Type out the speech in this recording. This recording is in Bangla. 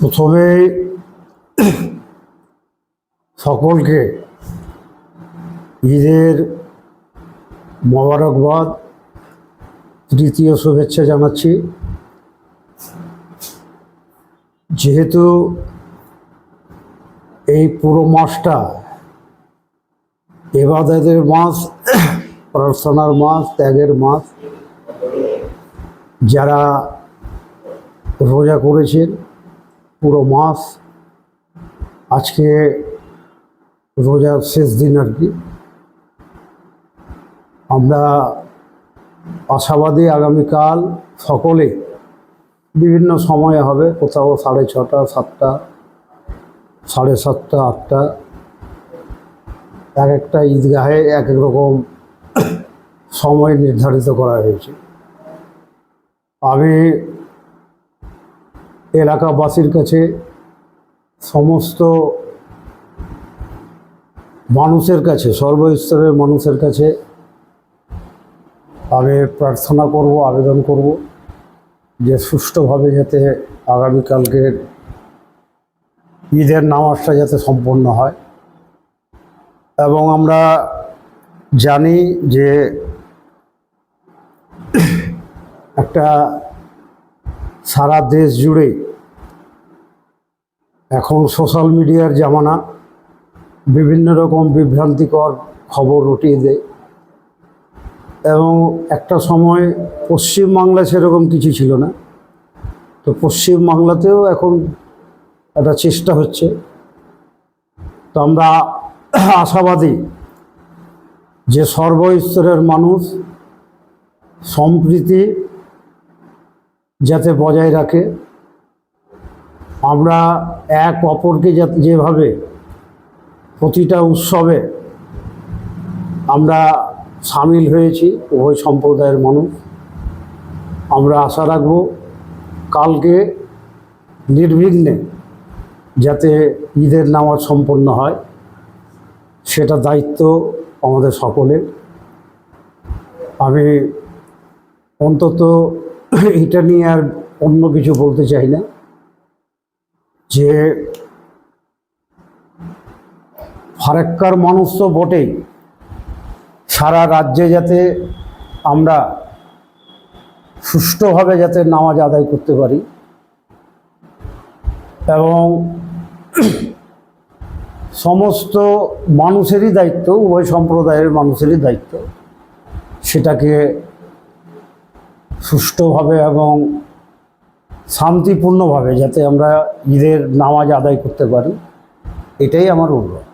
প্রথমে সকলকে ঈদের মোবারকবাদ, তৃতীয় শুভেচ্ছা জানাচ্ছি। যেহেতু এই পুরো মাসটা এবাদতের মাস, প্রার্থনার মাস, ত্যাগের মাস, যারা রোজা করেছেন পুরো মাস, আজকে রোজার শেষ দিন আর কি। আমরা আশাবাদী আগামীকাল সকলে, বিভিন্ন সময়ে হবে, কোথাও সাড়ে ছটা, সাতটা, সাড়ে সাতটা, আটটা, এক একটা ঈদগাহে এক এক রকম সময় নির্ধারিত করা হয়েছে। আমি এলাকাবাসীর কাছে সমস্ত মানুষের কাছে, সর্বস্তরের মানুষের কাছে আমি প্রার্থনা করব, আবেদন করব যে সুষ্ঠুভাবে যাতে আগামীকালকের ঈদের নামাজটা যাতে সম্পন্ন হয়। এবং আমরা জানি যে একটা সারা দেশ জুড়ে এখন সোশ্যাল মিডিয়ার জামানা বিভিন্ন রকম বিভ্রান্তিকর খবর উঠিয়ে দেয়। এবং একটা সময় পশ্চিমবাংলা সেরকম কিছু ছিল না। তো পশ্চিমবাংলাতেও এখন একটা চেষ্টা হচ্ছে। তো আমরা আশাবাদী যে সর্বস্তরের মানুষ সম্প্রীতি যাতে বজায় রাখে। আমরা এক অপরকে যাতে যেভাবে প্রতিটা উৎসবে আমরা সামিল হয়েছি, উভয় সম্প্রদায়ের মানুষ, আমরা আশা রাখব কালকে নির্বিঘ্নে যাতে ঈদের নামাজ সম্পন্ন হয়, সেটা দায়িত্ব আমাদের সকলের। আমি অন্তত এটা নিয়ে আর অন্য কিছু বলতে চাই না, যে ফারাক্কার মানুষ তো বটেই সারা রাজ্যে যাতে আমরা সুষ্ঠুভাবে যাতে নামাজ আদায় করতে পারি এবং সমস্ত মানুষেরই দায়িত্ব, উভয় সম্প্রদায়ের মানুষেরই দায়িত্ব, সেটাকে সুষ্ঠুভাবে এবং শান্তিপূর্ণভাবে যাতে আমরা ঈদের নামাজ আদায় করতে পারি এটাই আমার অনুরোধ।